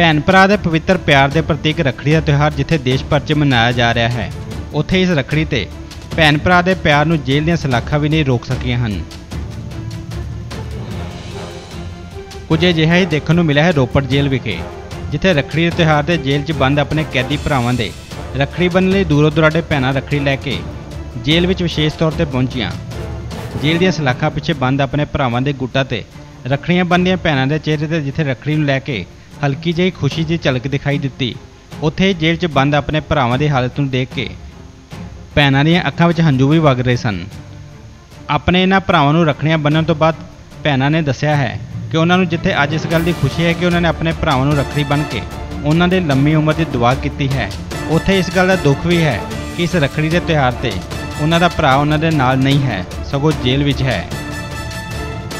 ਭੈਣ ਭਰਾ ਦੇ ਪਵਿੱਤਰ ਪਿਆਰ ਦੇ ਪ੍ਰਤੀਕ ਰੱਖੜੀ ਦਾ ਤਿਉਹਾਰ ਜਿੱਥੇ ਦੇਸ਼ ਭਰ 'ਚ ਮਨਾਇਆ ਜਾ ਰਿਹਾ ਹੈ, ਉੱਥੇ ਇਸ ਰੱਖੜੀ ਤੇ ਭੈਣ ਭਰਾ ਦੇ ਪਿਆਰ ਨੂੰ ਜੇਲ੍ਹ ਦੀਆਂ ਸਲਾਖਾਂ ਵੀ ਨਹੀਂ ਰੋਕ ਸਕੀਆਂ ਹਨ। ਕੁਝ ਅਜਿਹਾ ਹੀ ਦੇਖਣ ਨੂੰ ਮਿਲਿਆ ਹੈ ਰੋਪੜ ਜੇਲ੍ਹ ਵਿਖੇ, ਜਿੱਥੇ ਰੱਖੜੀ ਦੇ ਤਿਉਹਾਰ ਤੇ ਜੇਲ੍ਹ 'ਚ ਬੰਦ ਆਪਣੇ ਕੈਦੀ ਭਰਾਵਾਂ ਦੇ ਰੱਖੜੀ ਬੰਨ੍ਹਣ ਲਈ ਦੂਰੋਂ ਦੁਰਾਡੇ ਭੈਣਾਂ ਰੱਖੜੀ ਲੈ ਕੇ ਜੇਲ੍ਹ ਵਿੱਚ ਵਿਸ਼ੇਸ਼ ਤੌਰ ਤੇ ਪਹੁੰਚੀਆਂ। ਜੇਲ੍ਹ ਦੀਆਂ ਸਲਾਖਾਂ ਪਿੱਛੇ ਬੰਦ ਆਪਣੇ ਭਰਾਵਾਂ ਦੇ ਗੁੱਟਾਂ ਤੇ ਰੱਖੜੀਆਂ ਬੰਨ੍ਹਦੀਆਂ ਭੈਣਾਂ ਦੇ ਚਿਹਰੇ ਤੇ ਜਿੱਥੇ ਰੱਖੜੀ ਨੂੰ ਲੈ ਕੇ ਹਲਕੀ ਜਿਹੀ ਖੁਸ਼ੀ ਦੀ ਝਲਕ ਦਿਖਾਈ ਦਿੱਤੀ। ਉੱਥੇ ਜੇਲ੍ਹ 'ਚ ਬੰਦ ਆਪਣੇ ਭਰਾਵਾਂ ਦੀ ਹਾਲਤ ਨੂੰ ਦੇਖ ਕੇ ਭੈਣਾਂ ਦੀਆਂ ਅੱਖਾਂ ਵਿੱਚ ਹੰਝੂ ਵੀ ਵਗ ਰਹੇ ਸਨ। ਆਪਣੇ ਇਹਨਾਂ ਭਰਾਵਾਂ ਨੂੰ ਰੱਖੜੀਆਂ ਬੰਨ੍ਹਣ ਤੋਂ ਬਾਅਦ ਭੈਣਾਂ ਨੇ ਦੱਸਿਆ ਹੈ ਕਿ ਉਹਨਾਂ ਨੂੰ ਜਿੱਥੇ ਅੱਜ ਇਸ ਗੱਲ ਦੀ ਖੁਸ਼ੀ ਹੈ ਕਿ ਉਹਨਾਂ ਨੇ ਆਪਣੇ ਭਰਾਵਾਂ ਨੂੰ ਰੱਖੜੀ ਬੰਨ੍ਹ ਕੇ ਉਹਨਾਂ ਦੇ ਲੰਮੀ ਉਮਰ ਦੀ ਦੁਆ ਕੀਤੀ ਹੈ। ਉੱਥੇ ਇਸ ਗੱਲ ਦਾ ਦੁੱਖ ਵੀ ਹੈ ਕਿ ਇਸ ਰੱਖੜੀ ਦੇ ਤਿਉਹਾਰ ਤੇ ਉਹਨਾਂ ਦਾ ਭਰਾ ਉਹਨਾਂ ਦੇ ਨਾਲ ਨਹੀਂ ਹੈ, ਸਗੋਂ ਜੇਲ੍ਹ ਵਿੱਚ ਹੈ।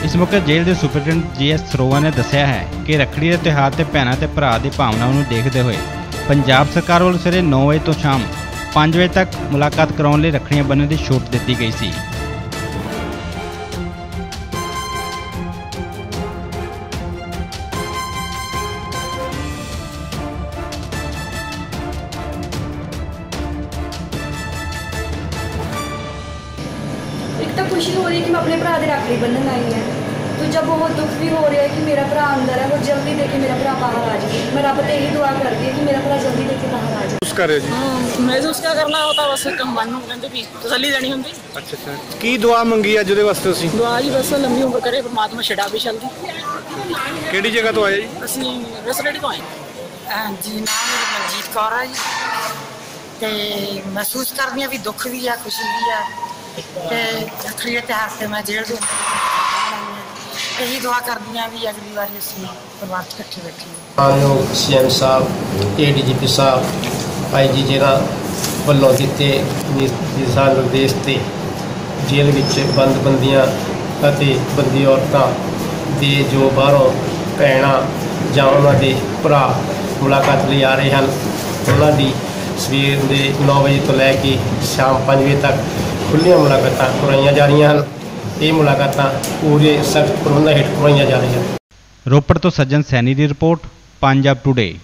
ਇਸ ਮੌਕੇ ਜੇਲ੍ਹ ਦੇ ਸੁਪਰਡੈਂਟ ਜੀਐਸ ਸਰੋਵਾ ਨੇ ਦੱਸਿਆ ਹੈ ਕਿ ਰੱਖੜੀ ਦੇ ਤਿਉਹਾਰ ਤੇ ਭੈਣਾਂ ਤੇ ਭਰਾ ਦੀ ਭਾਵਨਾਵਾਂ ਨੂੰ ਦੇਖਦੇ ਹੋਏ ਪੰਜਾਬ ਸਰਕਾਰ ਵੱਲੋਂ ਸਵੇਰੇ 9 ਵਜੇ ਤੋਂ ਸ਼ਾਮ 5 ਵਜੇ ਤੱਕ ਮੁਲਾਕਾਤ ਕਰਾਉਣ ਲਈ ਰੱਖੜੀਆਂ ਬੰਨ੍ਹਣ ਦੀ ਛੂਟ ਦਿੱਤੀ ਗਈ ਸੀ। ਇੱਕ ਤਾਂ ਖੁਸ਼ੀ ਹੋ ਰਹੀ ਹੈ ਕਿ ਮੈਂ ਆਪਣੇ ਭਰਾ ਦੇ ਰੱਖੜੀ ਬੰਨ੍ਹਣ ਆਈ ਹਾਂ। ਦੂਜਾ ਬਹੁਤ ਦੁੱਖ ਵੀ ਹੋ ਰਿਹਾ ਹੈ ਕਿ ਮੇਰਾ ਭਰਾ ਅੰਦਰ ਹੈ ਉਹ ਜਲਦੀ ਦੇ ਕੇ ਮੇਰਾ ਭਰਾ ਬਾਹਰ ਆ ਜਾਵੇ। ਮੈਂ ਰੱਬ ਤੇ ਇਹੀ ਦੁਆ ਕਰਦੀ ਹਾਂ ਕਿ ਮੇਰਾ ਭਰਾ ਜਲਦੀ ਦੇ ਕੇ ਬਾਹਰ ਆ ਜਾਵੇ। ਉਸ ਕਿਆ ਕਰਨਾ ਹੋਤਾ ਬਸ ਕੰਬਾਨ ਨੂੰ ਕਹਿੰਦੇ ਵੀ ਤਸੱਲੀ ਦੇਣੀ ਹੁੰਦੀ। ਅੱਛਾ ਅੱਛਾ। ਕੀ ਦੁਆ ਮੰਗੀ ਅੱਜ ਉਹਦੇ ਵਾਸਤੇ ਤੁਸੀਂ? ਦੁਆ ਜੀ ਬਸ ਲੰਮੀ ਉਮਰ ਕਰੇ ਪਰਮਾਤਮਾ ਛਡਾ ਵੀ ਚਲਦੀ ਕਿਹੜੀ ਜਗ੍ਹਾ ਤੋਂ ਆਏ ਜੀ? ਅਸੀਂ ਰੈਸਟੋਰੈਂਟ ਤੋਂ ਆਏ। ਹਾਂਜੀ ਨਾਮ ਮੇਰਾ ਮਨਜੀਤ ਕੌਰ ਆ ਜੀ। ਤੇ ਮਹਿਸੂਸ ਕਰਦੀ ਆ ਵੀ ਦੁੱਖ ਵੀ ਆ ਖੁਸ਼ੀ ਵੀ ਆ। ਤੇ ਰੱਖੜੀ ਦੇ ਤੇ ਮੈਂ ਜੇਲ੍ਹ ਦੇ ਇਹੀ ਦੁਆ ਕਰਦੀ ਵੀ ਅਗਲੀ ਵਾਰੀ ਅਸੀਂ ਪਰਿਵਾਰ 'ਚ ਇਕੱਠੇ ਬੈਠੀਏ। ਮਾਨਯੋਗ ਸੀਐਮ ਸਾਹਿਬ ਏਡੀਜੀਪੀ ਸਾਹਿਬ ਆਈਜੀ ਜਿਹੜਾ ਵੱਲੋਂ ਦਿੱਤੇ ਦਿਸ਼ਾ ਨਿਰਦੇਸ਼ ਤੇ ਜੇਲ੍ਹ ਵਿੱਚ ਬੰਦ ਬੰਦੀਆਂ ਅਤੇ ਬੰਦੀ ਔਰਤਾਂ ਦੇ ਜੋ ਬਾਹਰੋਂ ਭੈਣਾਂ ਜਾਂ ਉਹਨਾਂ ਦੇ ਭਰਾ ਮੁਲਾਕਾਤ ਲਈ ਆ ਰਹੇ ਹਨ, ਉਹਨਾਂ ਦੀ ਸਵੇਰ ਦੇ 9 ਵਜੇ ਤੋਂ ਲੈ ਕੇ ਸ਼ਾਮ 5 ਵਜੇ ਤੱਕ ਖੁੱਲ੍ਹੀਆਂ ਮੁਲਾਕਾਤਾਂ ਕਰਵਾਈਆਂ ਜਾ ਰਹੀਆਂ ਹਨ। ਇਹ ਮੁਲਾਕਾਤਾਂ ਪੂਰੇ ਸਖਤ ਪ੍ਰਬੰਧਾਂ ਹੇਠ ਕਰਵਾਈਆਂ ਜਾ ਰਹੀਆਂ ਹਨ। ਰੋਪੜ ਤੋਂ ਸੱਜਣ ਸੈਣੀ ਦੀ ਰਿਪੋਰਟ, ਪੰਜਾਬ ਟੁਡੇ